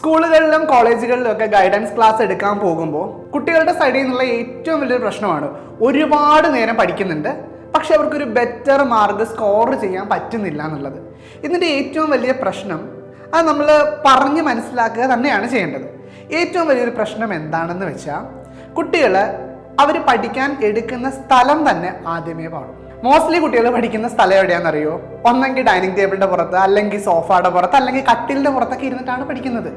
സ്കൂളുകളിലും കോളേജുകളിലും ഒക്കെ ഗൈഡൻസ് ക്ലാസ് എടുക്കാൻ പോകുമ്പോൾ കുട്ടികളുടെ സൈഡിൽ നിന്നുള്ള ഏറ്റവും വലിയൊരു പ്രശ്നമാണ് ഒരുപാട് നേരം പഠിക്കുന്നുണ്ട്. പക്ഷെ അവർക്കൊരു ബെറ്റർ മാർക്ക് സ്കോർ ചെയ്യാൻ പറ്റുന്നില്ല എന്നുള്ളത്. ഇതിന്റെ ഏറ്റവും വലിയ പ്രശ്നം അത് നമ്മൾ പറഞ്ഞ് മനസ്സിലാക്കുക തന്നെയാണ് ചെയ്യേണ്ടത്. ഏറ്റവും വലിയൊരു പ്രശ്നം എന്താണെന്ന് വെച്ചാൽ കുട്ടികൾ അവർ പഠിക്കാൻ എടുക്കുന്ന സ്ഥലം തന്നെ ആദ്യമേ പാടും. മോസ്റ്റ്ലി കുട്ടികൾ പഠിക്കുന്ന സ്ഥലം എവിടെയാണെന്നറിയോ? ഒന്നെങ്കിൽ ഡൈനിങ് ടേബിളിന്റെ പുറത്ത് അല്ലെങ്കിൽ സോഫയുടെ പുറത്ത് അല്ലെങ്കിൽ കട്ടിലിന്റെ പുറത്തൊക്കെ ഇരുന്നിട്ടാണ് പഠിക്കുന്നത്.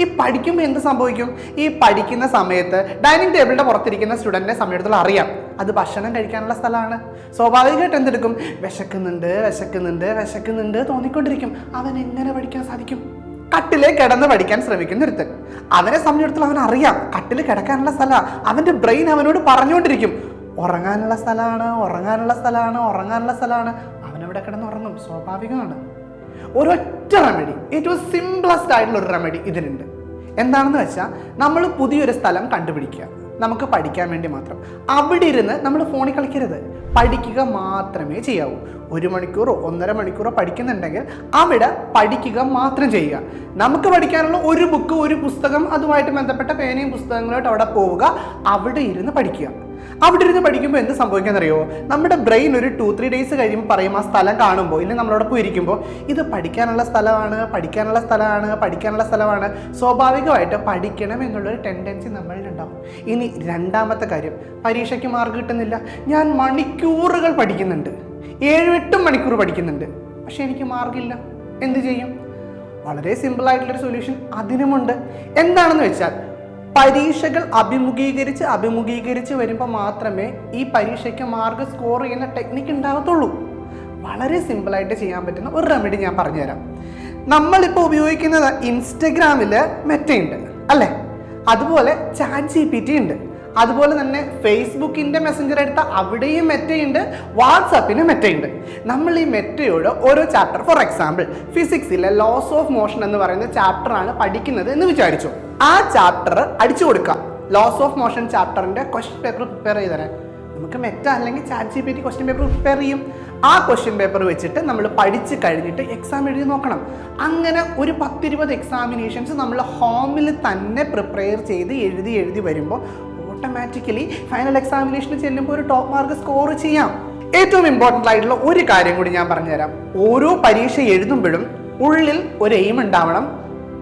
ഈ പഠിക്കുമ്പോൾ എന്ത് സംഭവിക്കും? ഈ പഠിക്കുന്ന സമയത്ത് ഡൈനിങ് ടേബിളിന്റെ പുറത്തിരിക്കുന്ന സ്റ്റുഡന്റിനെ സമയത്തുള്ള അറിയാം. അത് ഭക്ഷണം കഴിക്കാനുള്ള സ്ഥലമാണ്. സ്വാഭാവികമായിട്ട് എന്തെടുക്കും? വിശക്കുന്നുണ്ട് വിശക്കുന്നുണ്ട് വിശക്കുന്നുണ്ട് തോന്നിക്കൊണ്ടിരിക്കും. അവൻ എങ്ങനെ പഠിക്കാൻ സാധിക്കും? കട്ടിലെ കിടന്ന് പഠിക്കാൻ ശ്രമിക്കുന്ന ഒരുത്തൻ അവനെ സംബന്ധിച്ചിടത്തോളം അവൻ അറിയാം. കട്ടിൽ കിടക്കാനുള്ള സ്ഥലമാണ് അവന്റെ ബ്രെയിൻ അവനോട് പറഞ്ഞുകൊണ്ടിരിക്കും. ഉറങ്ങാനുള്ള സ്ഥലമാണ് ഉറങ്ങാനുള്ള സ്ഥലമാണ് ഉറങ്ങാനുള്ള സ്ഥലമാണ് അവനവിടെ കിടന്ന് ഉറങ്ങും. സ്വാഭാവികമാണ്. ഒരൊറ്റ റെമഡി ഏറ്റവും സിംപ്ലസ്റ്റ് ആയിട്ടുള്ള ഒരു റെമഡി ഇതിനുണ്ട് എന്താണെന്ന് വെച്ചാൽ നമ്മൾ പുതിയൊരു സ്ഥലം കണ്ടുപിടിക്കുക. നമുക്ക് പഠിക്കാൻ വേണ്ടി മാത്രം. അവിടെ ഇരുന്ന് നമ്മൾ ഫോണിൽ കളിക്കരുത്. പഠിക്കുക മാത്രമേ ചെയ്യാവൂ. ഒരു മണിക്കൂറോ ഒന്നര മണിക്കൂറോ പഠിക്കുന്നുണ്ടെങ്കിൽ അവിടെ പഠിക്കുക മാത്രം ചെയ്യുക. നമുക്ക് പഠിക്കാനുള്ള ഒരു ബുക്ക് ഒരു പുസ്തകം അതുമായിട്ട് ബന്ധപ്പെട്ട പേനയും പുസ്തകങ്ങളുമായിട്ട് അവിടെ പോവുക. അവിടെ ഇരുന്ന് പഠിക്കുക. അവിടെ ഇരുന്ന് പഠിക്കുമ്പോൾ എന്ത് സംഭവിക്കാന്നറിയോ? നമ്മുടെ ബ്രെയിൻ ഒരു ടു ത്രീ ഡേയ്സ് കഴിയുമ്പോൾ പറയും ആ സ്ഥലം കാണുമ്പോൾ ഇല്ലെങ്കിൽ നമ്മളോടൊപ്പം ഇരിക്കുമ്പോൾ ഇത് പഠിക്കാനുള്ള സ്ഥലമാണ് പഠിക്കാനുള്ള സ്ഥലമാണ് പഠിക്കാനുള്ള സ്ഥലമാണ്. സ്വാഭാവികമായിട്ട് പഠിക്കണം എന്നുള്ളൊരു ടെൻഡൻസി നമ്മളിലുണ്ടാവും ഇനി രണ്ടാമത്തെ കാര്യം പരീക്ഷയ്ക്ക് മാർക്ക് കിട്ടുന്നില്ല. ഞാൻ മണിക്കൂറുകൾ പഠിക്കുന്നുണ്ട്. ഏഴും എട്ടും മണിക്കൂർ പഠിക്കുന്നുണ്ട്. പക്ഷെ എനിക്ക് മാർക്കില്ല. എന്ത് ചെയ്യും? വളരെ സിമ്പിൾ ആയിട്ടുള്ളൊരു സൊല്യൂഷൻ അതിനുമുണ്ട്. എന്താണെന്ന് വെച്ചാൽ പരീക്ഷകൾ അഭിമുഖീകരിച്ച് അഭിമുഖീകരിച്ച് വരുമ്പോൾ മാത്രമേ ഈ പരീക്ഷയ്ക്ക് മാർക്ക് സ്കോർ ചെയ്യുന്ന ടെക്നിക്ക് ഉണ്ടാകത്തുള്ളൂ. വളരെ സിമ്പിളായിട്ട് ചെയ്യാൻ പറ്റുന്ന ഒരു റെമഡി ഞാൻ പറഞ്ഞുതരാം. നമ്മളിപ്പോൾ ഉപയോഗിക്കുന്നത് ഇൻസ്റ്റഗ്രാമിൽ മെറ്റയുണ്ട് അല്ലേ? അതുപോലെ ചാറ്റ് ജി പി ടി ഉണ്ട്. അതുപോലെ തന്നെ ഫേസ്ബുക്കിന്റെ മെസ്സഞ്ചർ എടുത്ത അവിടെയും മെറ്റയുണ്ട് വാട്സാപ്പിന് മെറ്റയുണ്ട്. നമ്മൾ ഈ മെറ്റയോട് ഓരോ ചാപ്റ്റർ ഫോർ എക്സാമ്പിൾ ഫിസിക്സിലെ ലോസ് ഓഫ് മോഷൻ എന്ന് പറയുന്ന ചാപ്റ്ററാണ് പഠിക്കുന്നത് എന്ന് വിചാരിച്ചു. ആ ചാപ്റ്റർ അടിച്ചു കൊടുക്കാം. ലോസ് ഓഫ് മോഷൻ ചാപ്റ്ററിന്റെ ക്വസ്റ്റ്യൻ പേപ്പർ പ്രിപ്പയർ ചെയ്ത് തരാൻ. നമുക്ക് മെറ്റ അല്ലെങ്കിൽ chat G P T question paper prepare ചെയ്യും. ആ ക്വസ്റ്റ്യൻ പേപ്പർ വെച്ചിട്ട് നമ്മൾ പഠിച്ച് കഴിഞ്ഞിട്ട് എക്സാം എഴുതി നോക്കണം. അങ്ങനെ ഒരു പത്തിരുപത് എക്സാമിനേഷൻസ് നമ്മൾ ഹോമിൽ തന്നെ പ്രിപ്പയർ ചെയ്ത് എഴുതി എഴുതി വരുമ്പോൾ ഓട്ടോമാറ്റിക്കലി ഫൈനൽ എക്സാമിനേഷന് ചെല്ലുമ്പോൾ ഒരു ടോപ്പ് മാർക്ക് സ്കോർ ചെയ്യാം. ഏറ്റവും ഇമ്പോർട്ടന്റ് ആയിട്ടുള്ള ഒരു കാര്യം കൂടി ഞാൻ പറഞ്ഞുതരാം. ഓരോ പരീക്ഷ എഴുതുമ്പോഴും ഉള്ളിൽ ഒരു എയിം ഉണ്ടാവണം.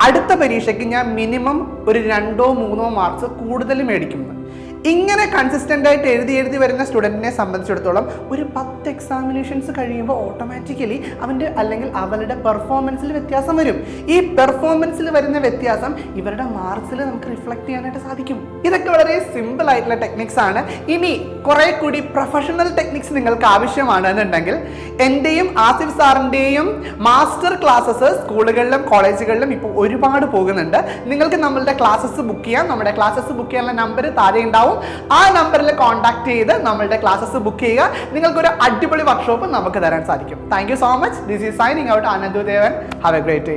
അടുത്ത പരീക്ഷയ്ക്ക് ഞാൻ മിനിമം ഒരു രണ്ടോ മൂന്നോ മാർക്സ് കൂടുതൽ മേടിക്കുന്നത് ഇങ്ങനെ കൺസിസ്റ്റന്റ് ആയിട്ട് എഴുതി എഴുതി വരുന്ന സ്റ്റുഡന്റിനെ സംബന്ധിച്ചിടത്തോളം ഒരു പത്ത് എക്സാമിനേഷൻസ് കഴിയുമ്പോൾ ഓട്ടോമാറ്റിക്കലി അവന്റെ അല്ലെങ്കിൽ അവരുടെ പെർഫോമൻസിൽ വ്യത്യാസം വരും. ഈ പെർഫോമൻസിൽ വരുന്ന വ്യത്യാസം ഇവരുടെ മാർക്സിൽ നമുക്ക് റിഫ്ലക്ട് ചെയ്യാനായിട്ട് സാധിക്കും. ഇതൊക്കെ വളരെ സിമ്പിൾ ആയിട്ടുള്ള ടെക്നിക്സ് ആണ്. ഇനി കുറെ കൂടി പ്രൊഫഷണൽ ടെക്നിക്സ് നിങ്ങൾക്ക് ആവശ്യമാണ് എന്നുണ്ടെങ്കിൽ എന്റെയും ആസിഫ് സാറിന്റെയും മാസ്റ്റർ ക്ലാസ്സസ് സ്കൂളുകളിലും കോളേജുകളിലും ഇപ്പോൾ ഒരുപാട് പോകുന്നുണ്ട്. നിങ്ങൾക്ക് നമ്മളുടെ ക്ലാസ്സസ് ബുക്ക് ചെയ്യാം. നമ്മുടെ ക്ലാസ്സസ് ബുക്ക് ചെയ്യാനുള്ള നമ്പർ താഴെ ഉണ്ടാവും. ആ നമ്പറിൽ കോൺടാക്ട് ചെയ്ത് നമ്മളുടെ ക്ലാസ്സസ് ബുക്ക് ചെയ്യുക. നിങ്ങൾക്കൊരു അടിപൊളി വർക്ക്ഷോപ്പ് നമുക്ക് തരാൻ സാധിക്കും. Thank so much this is signing out Ananthudevan have a great day